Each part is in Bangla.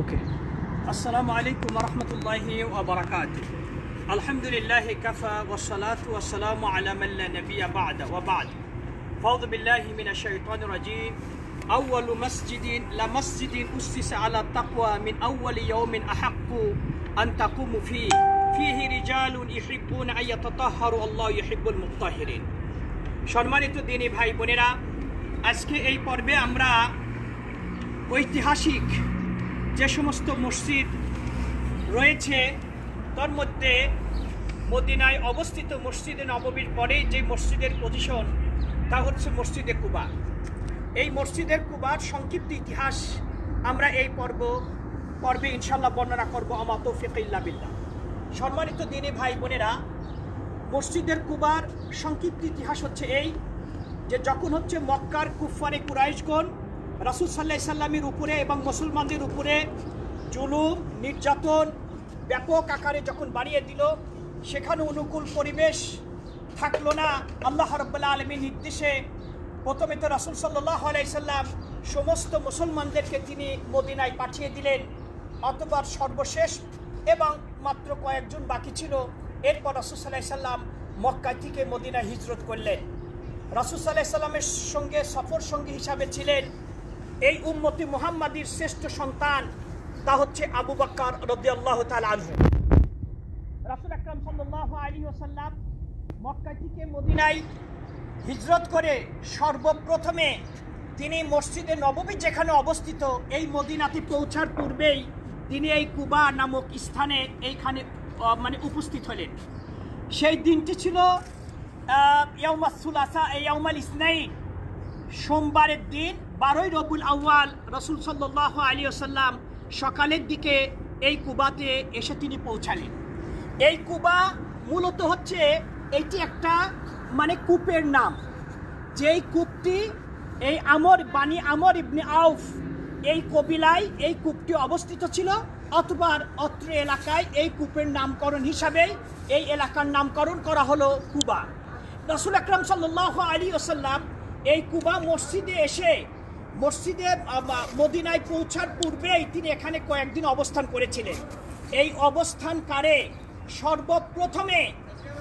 ওকে السلام عليكم ورحمة الله وبركاته الحمد لله كفى والصلاة والسلام على من لا نبي بعد وبعد فوض بالله من الشيطان الرجيم أول مسجد لمسجد أسس على التقوى من أول يوم أحق أن تقوم فيه فيه رجال يحبون أن يتطهروا الله يحب المطهرين সম্মানিত দিনী ভাই বোনেরা আজকে এই পর্বে আমরা ঐতিহাসিক যে সমস্ত মসজিদ রয়েছে, তার মধ্যে মদিনায় অবস্থিত মসজিদে নববীর পরে যে মসজিদের পজিশন তা হচ্ছে মসজিদে কুবা। এই মসজিদের কুবার সংক্ষিপ্ত ইতিহাস আমরা এই পর্ব, পর্বে ইনশাল্লাহ বর্ণনা করব আমার তৌফিক ইল্লা বিল্লাহ। সম্মানিত দিনে ভাই বোনেরা, মসজিদের কুবার সংক্ষিপ্ত ইতিহাস হচ্ছে এই যে যখন হচ্ছে মক্কার কুফারে কুরাইশগণ রাসুল সাল্লাহ সাল্লামের উপরে এবং মুসলমানদের উপরে জুলুম, নির্যাতন ব্যাপক আকারে যখন বাড়িয়ে দিল, সেখানে অনুকূল পরিবেশ থাকল না। আল্লাহ রব্বাল্লাহ আলমীর নির্দেশে প্রথমে তো রাসুল সাল্লাহ আলাইসাল্লাম সমস্ত মুসলমানদেরকে তিনি মদিনায় পাঠিয়ে দিলেন অতবার সর্বশেষ এবং মাত্র কয়েকজন বাকি ছিল। এরপর রাসুল সাল্লাহ সাল্লাম মক্কা থেকে মদিনায় হিজরত করলেন। রাসুল সাল্লাহ সাল্লামের সঙ্গে সফর সঙ্গী হিসাবে ছিলেন এই উম্মতি মুহাম্মাদির শ্রেষ্ঠ সন্তান, তা হচ্ছে আবু বাক্কার রদি আল্লাহ আনহু। রাসুল আকরাম সাল্লাহ আলী ওসাল্লাম মক্কা থেকে মদিনায় হিজরত করে সর্বপ্রথমে তিনি মসজিদে নববী যেখানে অবস্থিত, এই মদিনাতে পৌঁছার পূর্বেই তিনি এই কুবা নামক স্থানে এইখানে মানে উপস্থিত হলেন। সেই দিনটি ছিল ইয়ামাসুলাসা ইয়ামাল ইসনাইন। সোমবারের দিন বারোই রবুল আউয়াল রসুল সাল্লাহ আলী আসাল্লাম সকালের দিকে এই কুবাতে এসে তিনি পৌঁছালেন। এই কুবা মূলত হচ্ছে এটি একটা মানে কূপের নাম। যেই কূপটি এই আমর বাণী আমর ইবনে আউফ এই কবিলায় এই কূপটি অবস্থিত ছিল অতবার অত্র এলাকায় এই কূপের নামকরণ হিসাবে এই এলাকার নামকরণ করা হলো কুবা। রসুল আকরাম সাল্লাহ আলী ওসাল্লাম এই কুবা মসজিদে এসে, মসজিদে মদিনায় পৌঁছার পূর্বেই তিনি এখানে কয়েকদিন অবস্থান করেছিলেন। এই অবস্থানকারে সর্বপ্রথমে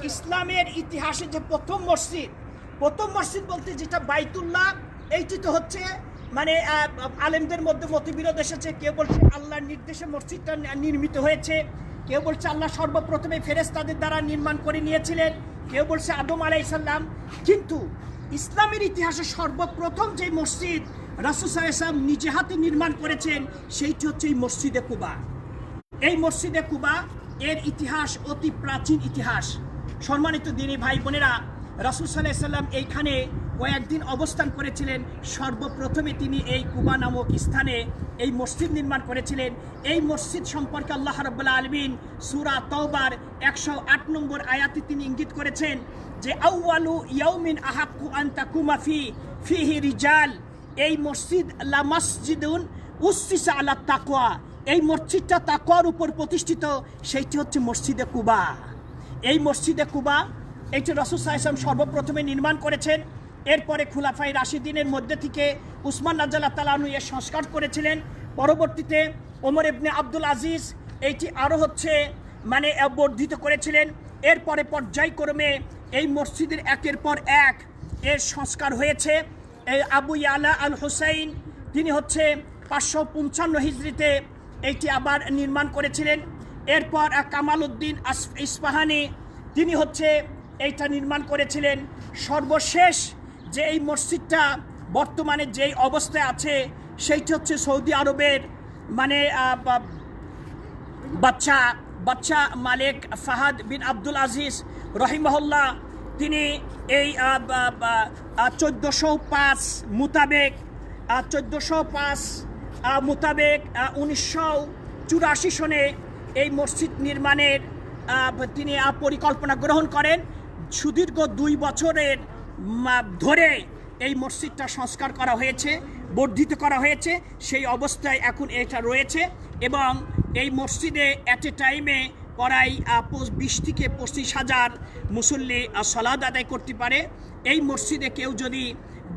ইসলামের ইতিহাসে যে প্রথম মসজিদ প্রথম মসজিদ বলতে যেটা বাইতুল্লাহ, এইটি তো হচ্ছে মানে আলেমদের মধ্যে মতবিরোধ এসেছে। কেউ বলছে আল্লাহর নির্দেশে মসজিদটা নির্মিত হয়েছে। কেউ বলছে আল্লাহ সর্বপ্রথমে ফেরেস্তাদের দ্বারা নির্মাণ করে নিয়েছিলেন। কেউ বলছে আদম আলাইসাল্লাম কিন্তু ইসলামের ইতিহাসে সর্বপ্রথম যে মসজিদ রাসুল সাহেব নিজে হাতে নির্মাণ করেছেন, সেইটি হচ্ছে এই মসজিদে কুবা। এই মসজিদে কুবা এর ইতিহাস অতি প্রাচীন ইতিহাস। সম্মানিত দিনী ভাই বোনেরা রাসুল সাল্লাহ সাল্লাম এইখানে কয়েকদিন অবস্থান করেছিলেন। সর্বপ্রথমে তিনি এই কুবা নামক স্থানে এই মসজিদ নির্মাণ করেছিলেন। এই মসজিদ সম্পর্কে আল্লাহ রব্বুল্লা আলমিন সুরা তওবার একশো আট নম্বর আয়াতে তিনি ইঙ্গিত করেছেন যে আউয়ালু ইয়াউমিন আহাক্কু আন্তা কুমাফি ফিহি রিজাল। এই মসজিদ লা মসজিদুন উসিসা আলা তাকওয়া। এই মসজিদটা তাকোয়ার উপর প্রতিষ্ঠিত, সেইটি হচ্ছে মসজিদে কুবা। এই মসজিদে কুবা রসুল সাহেব সর্বপ্রথমে নির্মাণ করেছেন, এরপরে খুলাফাই রাশিদিনের মধ্যে থেকে উসমান রাজ্লাহ তালানু এর সংস্কার করেছিলেন। পরবর্তীতে ওমর ইবনে আব্দুল আজিজ এইটি আরও হচ্ছে মানে বর্ধিত করেছিলেন। এরপরে পর্যায়ক্রমে এই মসজিদের একের পর এক এর সংস্কার হয়েছে। এই আবু ইয়ালা আল হুসাইন তিনি হচ্ছে পাঁচশো পঞ্চান্ন হিজড়িতে এইটি আবার নির্মাণ করেছিলেন। এরপর কামাল উদ্দিন ইস্পাহানি তিনি হচ্ছে এইটা নির্মাণ করেছিলেন সর্বশেষ যে এই মসজিদটা বর্তমানে যেই অবস্থায় আছে, সেইটি হচ্ছে সৌদি আরবের মানে বাচ্চা বাচ্চা মালিক ফাহাদ বিন আব্দুল আজিজ রহিমহল্লা। তিনি এই চোদ্দোশো পাঁচ মোতাবেক চোদ্দোশো পাঁচ মোতাবেক উনিশশো চুরাশি সনে এই মসজিদ নির্মাণের তিনি পরিকল্পনা গ্রহণ করেন। সুদীর্ঘ দুই বছরের ধরে এই মসজিদটা সংস্কার করা হয়েছে, বর্ধিত করা হয়েছে। সেই অবস্থায় এখন এটা রয়েছে এবং এই মসজিদে অ্যাট এ টাইমে প্রায় বিশ থেকে পঁচিশ হাজার মুসল্লি সলাদ আদায় করতে পারে। এই মসজিদে কেউ যদি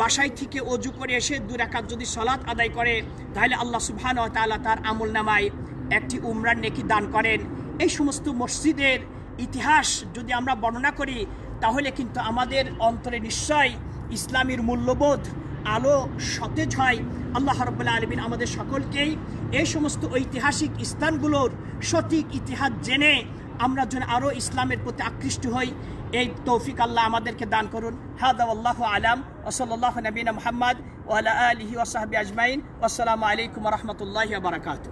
বাসায় থেকে অজু করে এসে দু রাকাত যদি সলাদ আদায় করে, তাহলে আল্লাহ সুবহান তাআলা তার আমল নামায় একটি উমরান নেকি দান করেন। এই সমস্ত মসজিদের ইতিহাস যদি আমরা বর্ণনা করি, তাহলে কিন্তু আমাদের অন্তরে নিশ্চয় ইসলামের মূল্যবোধ আলো সতেজ হয়। আল্লাহ রব্বুল্লাহ আলমিন আমাদের সকলকেই এই সমস্ত ঐতিহাসিক স্থানগুলোর সঠিক ইতিহাস জেনে আমরা যেন আরও ইসলামের প্রতি আকৃষ্ট হই। এই তৌফিক আল্লাহ আমাদেরকে দান করুন। হাদা আল্লাহ আলাম। ওসল্লাহ নবীন মোহাম্মদ ওয়ালা আলহি ওসাহাবি আজমাইন। আসসালামু আলাইকুম রহমতুল্লাহ বারকাতু